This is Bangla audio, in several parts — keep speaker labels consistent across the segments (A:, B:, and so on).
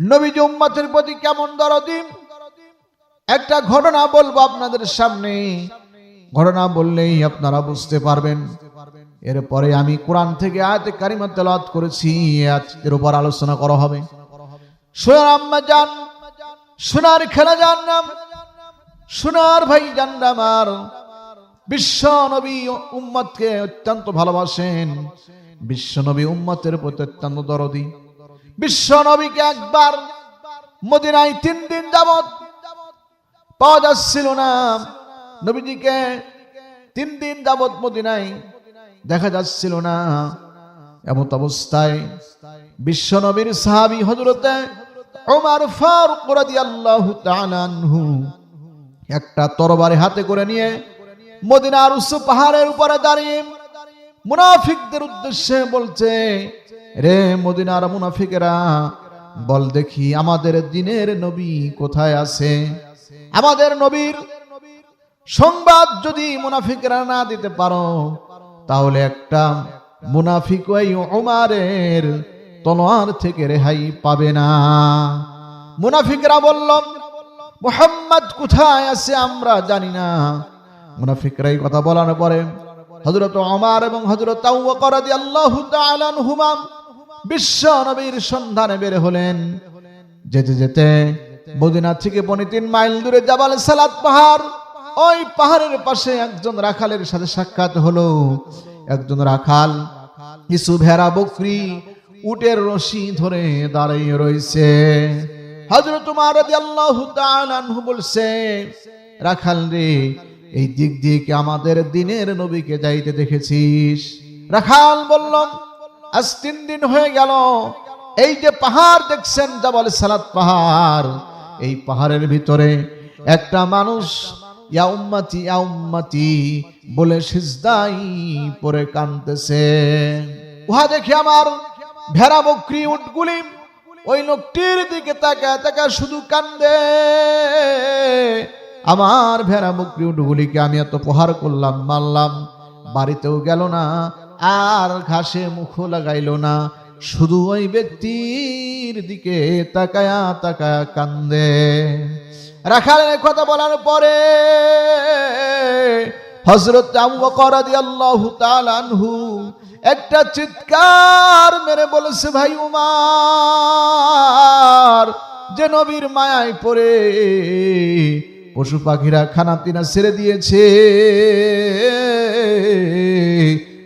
A: নবীজি উম্মতের প্রতি কেমন দরদি? একটা ঘটনা বলব আপনাদের সামনে। ঘটনা বললেই আপনারা বুঝতে পারবেন। এরপরে আমি কোরআন থেকে আয়াতে কারিমা তেলাওয়াত করেছি এর উপর আলোচনা করা হবে। সোনার সোনার খেলা জান নাম, সোনার ভাই জান আমার বিশ্ব নবী উম্মতকে অত্যন্ত ভালোবাসেন। বিশ্ব নবী উম্মতের প্রতি অত্যন্ত দরদি। বিশ্ব নবীকে একবার মদিনায় তিন দিন যাবত পাওয়া যাচ্ছিল না। নবীজিকে তিন দিন যাবত মদিনায় দেখা যাচ্ছিল না। এমন অবস্থায় বিশ্ব নবীর সাহাবি হজরতে ওমার ফারুক রাদিয়াল্লাহু তাআলা আনহু একটা তরবারি হাতে করে নিয়ে মদিনার উচ্চ পাহাড়ের উপরে দাঁড়িয়ে মুনাফিকদের উদ্দেশ্যে বলছে, রে মদিনার মুনাফিকেরা, বল দেখি আমাদের দিনের নবী কোথায় আছে? আমাদের নবীর সংবাদ যদি মুনাফিকরা না দিতে পারো, তাহলে একটা মুনাফিক ওই ওমারের তলোয়ার থেকে রেহাই পাবে না। মুনাফিকরা বলল, মোহাম্মদ কোথায় আছে আমরা জানি না। মুনাফিকরা এই কথা বলার পরে হজরত অমার এবং হজরত হুমাম বিশ্ব নবীর সন্ধানে বের হলেন। যেতে যেতে মদিনা থেকে পনে তিন মাইল দূরে জাবাল সালাত পাহাড়, ওই পাহাড়ের পাশে একজন রাখালের সাথে সাক্ষাৎ হলো। একজন রাখাল কিছু ভেড়া, বকরি, উটের রশি ধরে দাঁড়িয়ে রয়েছে। হজরত আনহু বলছে, রাখাল রে এই দিক দিয়ে আমাদের দিনের নবীকে যাইতে দেখেছিস। রাখাল বললাম, আজ তিন দিন হয়ে গেল। এই যে পাহাড় দেখছেন জাবাল সালাত পাহাড়, এই পাহাড়ের ভিতরে একটা মানুষ, ইয়া উম্মতি ইয়া উম্মতি, বলে সিজদাই পরে কানতেছে উহা দেখে আমার ভেড়া বকরি উটগুলি, ওই লোকটির দিকে তাকা তাকা শুধু কান্দে। আমার ভেড়া উটগুলিকে আমি এত প্রহার করলাম, মারলাম, বাড়িতেও গেল না, আর ঘাসে মুখ লাগাইল না। শুধু ওই ব্যক্তির দিকে তাকায়া তাকায়া কান্দে। রাখালের কথা বলার পরে হজরত আনহু একটা চিৎকার মেরে বলেছে, ভাই উমার, যে নবীর মায়ায় পড়ে পশু পাখিরা খানা পিনা ছেড়ে দিয়েছে।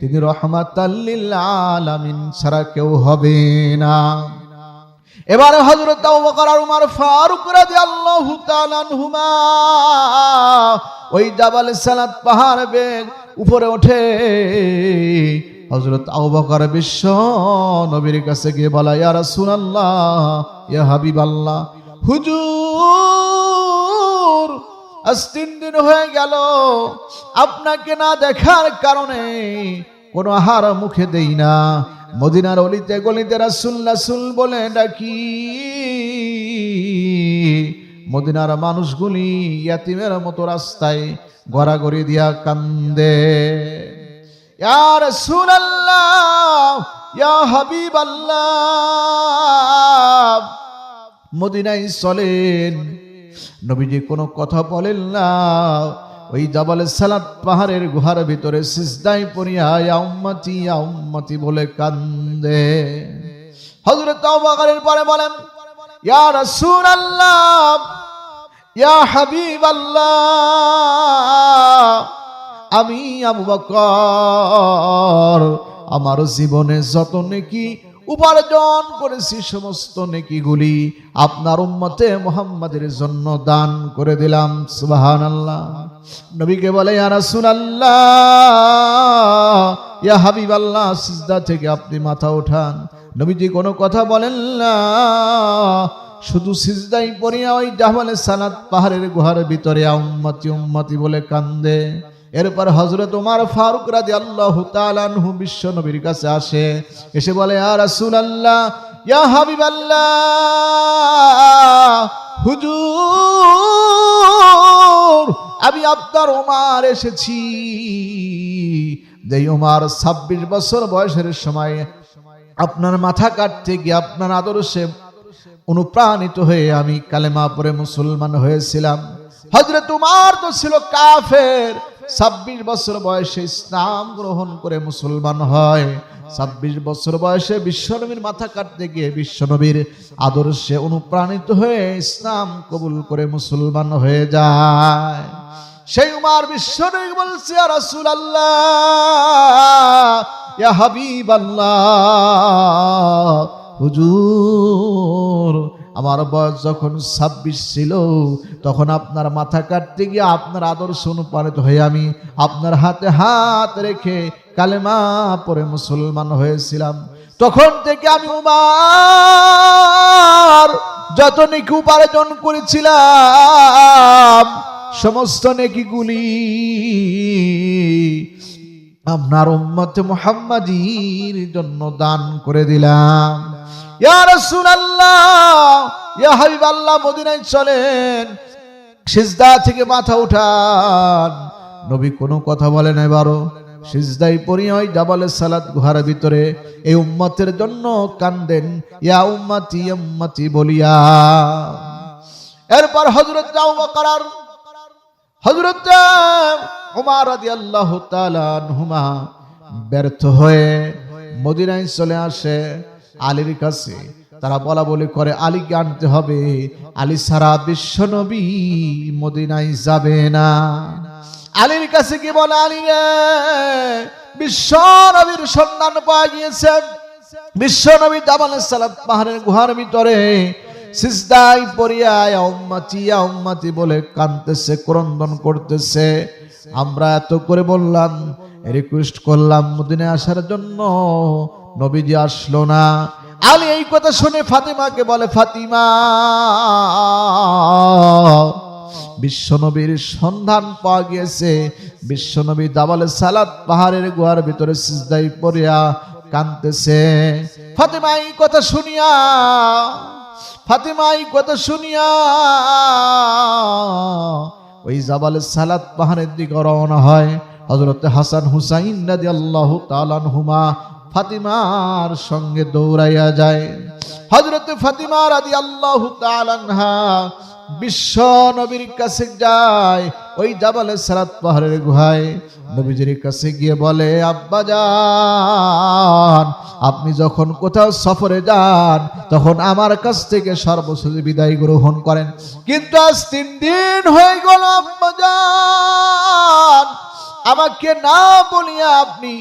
A: তিনি রহমাতাল্লিল আলামিন ছাড়া কেউ হবে না। এবারে হজরত আবু আর উমর ফারুক রাদিয়াল্লাহু তাআলা আনহুমা ওই জাবাল সালাত পাহাড় বেগ উপরে ওঠে। হযরত আবু বিশ্ব নবীর কাছে গিয়ে বলা, ইয়া রাসূলুল্লাহ, ইয়া হাবিবাল্লাহ, হুজুর আজ তিন দিন হয়ে গেল। আপনাকে না দেখার কারণে কোনো আহার মুখে দেই না। মদিনার অলিতে গলিতে রাসুল রাসুল বলে ডাকি, মদিনার মানুষগুলি ইয়াতিমের মতো রাস্তায় গড়াগড়ি দিয়া কান্দে। ইয়া রাসূলুল্লাহ, ইয়া হাবিবাল্লাহ, মদিনায় চলেন। নবীজি কোনো কথা বলেন না। ওই জাবালে সালাত পাহাড়ের গুহার ভিতরে সিজদাই পড়িয়া, ইয়া উম্মতি ইয়া উম্মতি বলে কান্দে। হযরত আবুবকরের পরে বলেন, ইয়া রাসূলুল্লাহ, ইয়া হাবিবাল্লাহ, আমি আবু বকর, আমার জীবনে যত নেকি উপার্জন করেছি সমস্ত নেকিগুলি আপনার উম্মতে মোহাম্মদের জন্য দান করে দিলাম সুবাহান আল্লাহ নবীকে বলে, ইয়া রাসূলুল্লাহ, ইয়া হাবিবাল্লাহ, সিজদা থেকে আপনি মাথা ওঠান নবীজি কোনো কথা বলেন না। শুধু সিজদাই পড়িয়া ওই জাহবালে সালাত পাহাড়ের গুহার ভিতরে উম্মতি উম্মতি বলে কান্দে। এরপর হজরত উমার ফারুক রাজি আল্লাহ তালানহু বিশ্ব নবীর কাছে আসে, এসে বলে আর রাসুল আল্লাহ ইয়া হাবিব হুজুর, আমি আপনার ওমার এসেছি। যে ওমার ছাব্বিশ বছর বয়সের সময় আপনার মাথা কাটতে গিয়ে আপনার আদর্শে অনুপ্রাণিত হয়ে আমি কালেমা পরে মুসলমান হয়েছিলাম। হজরত উমার তো ছিল কাফের। ছাব্বিশ বছর বয়সে ইসলাম গ্রহণ করে মুসলমান হয়। ছাব্বিশ বছর বয়সে বিশ্বনবীর মাথা কাটতে গিয়ে বিশ্বনবীর আদর্শে অনুপ্রাণিত হয়ে ইসলাম কবুল করে মুসলমান হয়ে যায়। সেই উমার বিশ্বনবী বলছে রাসূল আল্লাহ হাবিব আল্লাহ হুজুর আমার বয়স যখন ছাব্বিশ ছিল, তখন আপনার মাথা কাটতে গিয়ে আপনার আদর্শ অনুপ্রাণিত হয়ে আমি আপনার হাতে হাত রেখে কালেমা পরে মুসলমান হয়েছিলাম। তখন থেকে আমি উমার যত নেকি উপার্জন করেছিলাম, সমস্ত নেকিগুলি আপনার উম্মতে মুহাম্মাদির জন্য দান করে দিলাম। মদিনায় চলেন। সিজদা থেকে মাথা উঠান। নবী কোনো কথা বলেন এবারও সিজদাই ভিতরে। এই উম্মতের জন্য কান্দেন, ইয়া উম্মতি উম্মতি বলিয়া। এরপর হযরত আবু বকর আর হযরত উমার রাদিয়াল্লাহু ব্যর্থ হয়ে মদিনায় চলে আসে। আলীর কাছে। তারা বলা বলি করে, আলীকে আনতে হবে। আলী সারা বিশ্ব নবী মদিনায় যাবে না। আলীর কাছে কি বলে, আলী রে, বিশ্ব নবীর সন্ধান পাওয়া গিয়েছে। বিশ্ব নবী দামাল সালাম পাহাড়ের গুহার ভিতরে পড়িয়া ইয়া উম্মতি বলে কাঁদতেছে, ক্রন্দন করতেছে। আমরা এত করে বললাম রিকোয়েস্ট করলাম মদিনে আসার জন্য। নবীজি আসলো না। আলী এই কথা শুনে ফাতিমাকে বলে, ফাতিমা, বিশ্বনবীর সন্ধান পাওয়া গিয়েছে। বিশ্বনবী দাবালে সালাত পাহাড়ের গুহার ভিতরে সিজদাই পড়িয়া কাঁদতেছে। ফাতিমা, এই কথা শুনিয়া, ফাতিমা, এই কথা শুনিয়া ওই জাবালে সালাত পাহাড়ের দিকে রওনা হয়। হজরত হাসান হুসাইন রাদি আল্লাহ তালানহুমা ফাতিমার সঙ্গে দৌড়াইয়া যায়। হজরত ফাতিমা রাদি আল্লাহ বিশ্ব নবীর কাছে যায়, ওই জাবালে সালাত পাহাড়ের গুহায়। নবীজির কাছে গিয়ে বলে, আব্বা যান আপনি যখন কোথাও সফরে যান, তখন আমার কাছ থেকে সর্বশেষ বিদায় গ্রহণ করেন। কিন্তু আজ তিন দিন হয়ে গেল, আব্বা যান আমাকে না বলিয়া আপনি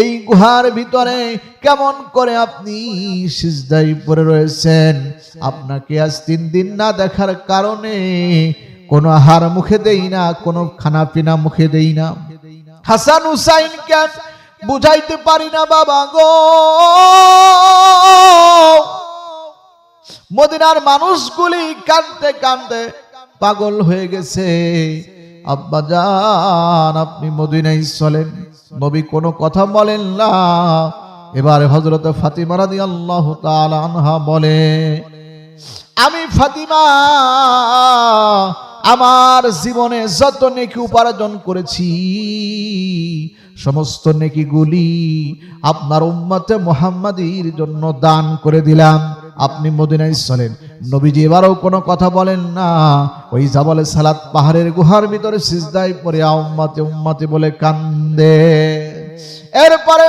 A: এই গুহার ভিতরে কেমন করে আপনি সিজদাই পরে রয়েছেন? আপনাকে আজ তিন দিন না দেখার কারণে কোনো আহার মুখে দেই না, কোনো খানা পিনা মুখে দেই না। হাসান হুসাইন কেন বুঝাইতে পারি না, বাবা গো। মদিনার মানুষগুলি কাঁদতে কাঁদতে পাগল হয়ে গেছে। আব্বা যান আপনি মদিনাই চলেন। নবী কোনো কথা বলেন না। এবারে হজরত ফাতিমা রাদি আল্লাহ আনহা বলে, আমি ফাতিমা, আমার জীবনে যত নেকি উপার্জন করেছি, সমস্ত নেকিগুলি আপনার উম্মতে মোহাম্মদীর জন্য দান করে দিলাম। আপনি মদিনায় চলেন। নবীজি এবারও কোনো কথা বলেন না। ওই জাবালে সালাত পাহাড়ের গুহার ভিতরে সিজদাই পরে উম্মাতে উম্মাতে বলে কান্দে। এরপরে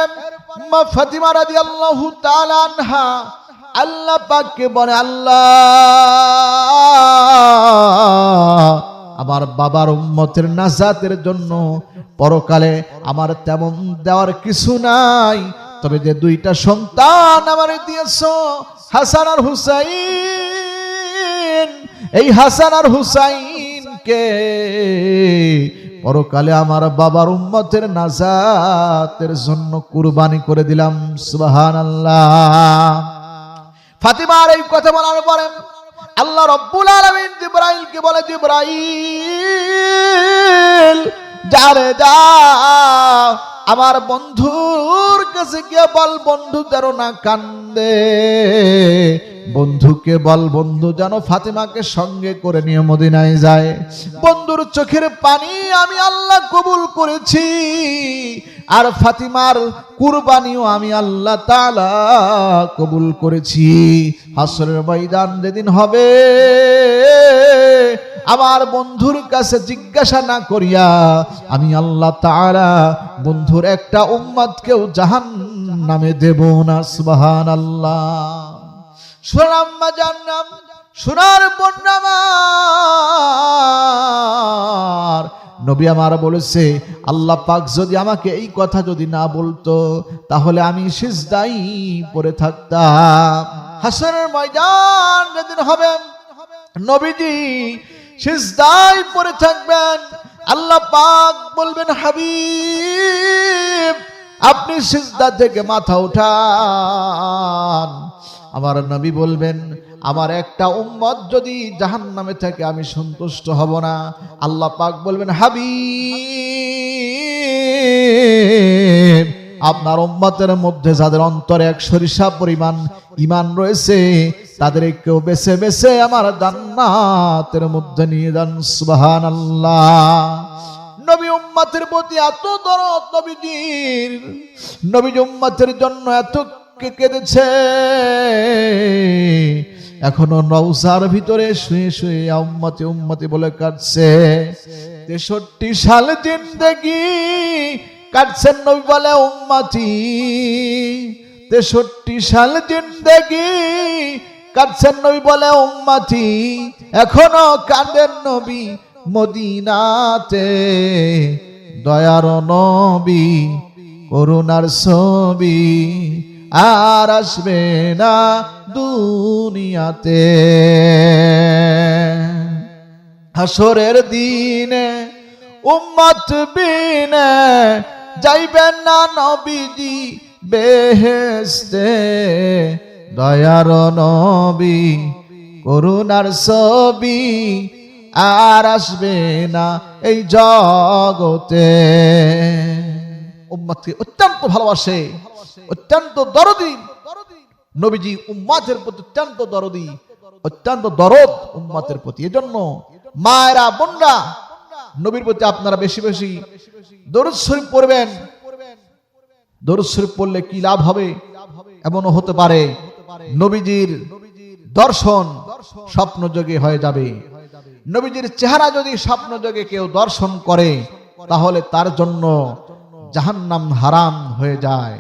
A: ফাতিমা রাদিয়াল্লাহু তাআলা আনহা আল্লাহ পাককে বলে, আল্লাহ, আমার বাবার উম্মতের নাজাতের জন্য পরকালে আমার তেমন দেওয়ার কিছু নাই। তবে যে দুইটা সন্তান আমার দিয়েছ, হাসান আর হুসাইন, এই হাসান আর হুসাইনকে পরকালে আমার বাবার উম্মতের নাজাতের জন্য কুরবানি করে দিলাম সুবাহান আল্লাহ ফাতিমার এই কথা বলার পরে আল্লাহ রব্বুল আলামিন জিব্রাইলকে বলে, জিব্রাইল যারে যা আমার বন্ধুর কাছে গিয়ে বল, বন্ধু যেন না কান্দে। বন্ধুকে বল, বন্ধু যেন ফাতেমাকে সঙ্গে করে নিয়ে মদিনায় যায়। বন্ধুর চোখের পানি আমি আল্লাহ কবুল করেছি, আর ফাতিমার কুরবানিও আমি আল্লাহ তাআলা কবুল করেছি। হাসরের ময়দান যেদিন হবে আমার বন্ধুর কাছে জিজ্ঞাসা না করিয়া আমি আল্লাহ তাআলা বন্ধুর একটা উম্মতকেও জাহান নামে দেব না সুবহান আল্লাহ সোনাম্মা জান্নাম সোনার বন্যামার নবী আমার বলেছে, আল্লাহ পাক যদি আমাকে এই কথা যদি না বলতো, তাহলে আমি সিজদাই পড়ে থাকতাম। হাসনের ময়দান যেদিন হবে, নবীজি সিজদাই পড়ে থাকবেন। আল্লাহ পাক বলবেন, হাবিব, আপনি সিজদা থেকে মাথা উঠান। আমার নবী বলবেন, আমার একটা উম্মত যদি জাহান নামে থাকে, আমি সন্তুষ্ট হব না। আল্লাহ পাক বলবেন, হাবিব, আপনার উম্মতের মধ্যে যাদের অন্তরে এক সরিষা পরিমাণ ইমান রয়েছে তাদের কেউ বেছে বেছে আমার জান্নাতের মধ্যে নিয়ে দান যান, সুবহানাল্লাহ। নবী উম্মতের প্রতি এত দরদ নবীজির নবী উম্মতের জন্য এত কেঁদেছে। এখনও নৌসার ভিতরে শুয়ে শুয়ে উম্মতে উম্মতে বলে কাটছে তেষট্টি সাল জিন্দগি কাটছেন নবী বলে উম্মতি। তেষট্টি সাল জিন্দগি কাটছেন নবী বলে, উম্মতি, এখনও কাঁদেন নবী মদিনাতে। দয়ার নবী, করুণার ছবি আর আসবে না দুনিয়াতে। হাসরের দিনে উম্মত বিনে যাইবেন না নবীজি বেহেস্তে দয়ার নবী, করুণার ছবি আর আসবে না এই জগতে। উম্মতকে অত্যন্ত ভালোবাসে, অত্যন্ত দরদি। নবীজি উম্মাতের প্রতি অত্যন্ত দরদি, অত্যন্ত দরদ উম্মাতের প্রতি। এজন্য মায়েরা, বোনরা, নবীর প্রতি আপনারা বেশি বেশি দরুদ শরীফ পড়বেন। দরুদ শরীফ পড়লে কি লাভ হবে? এমনও হতে পারে নবীজির দর্শন স্বপ্ন যোগে হয়ে যাবে। নবীজির চেহারা যদি স্বপ্ন যোগে কেউ দর্শন করে, তাহলে তার জন্য জাহান্নাম হারাম হয়ে যায়।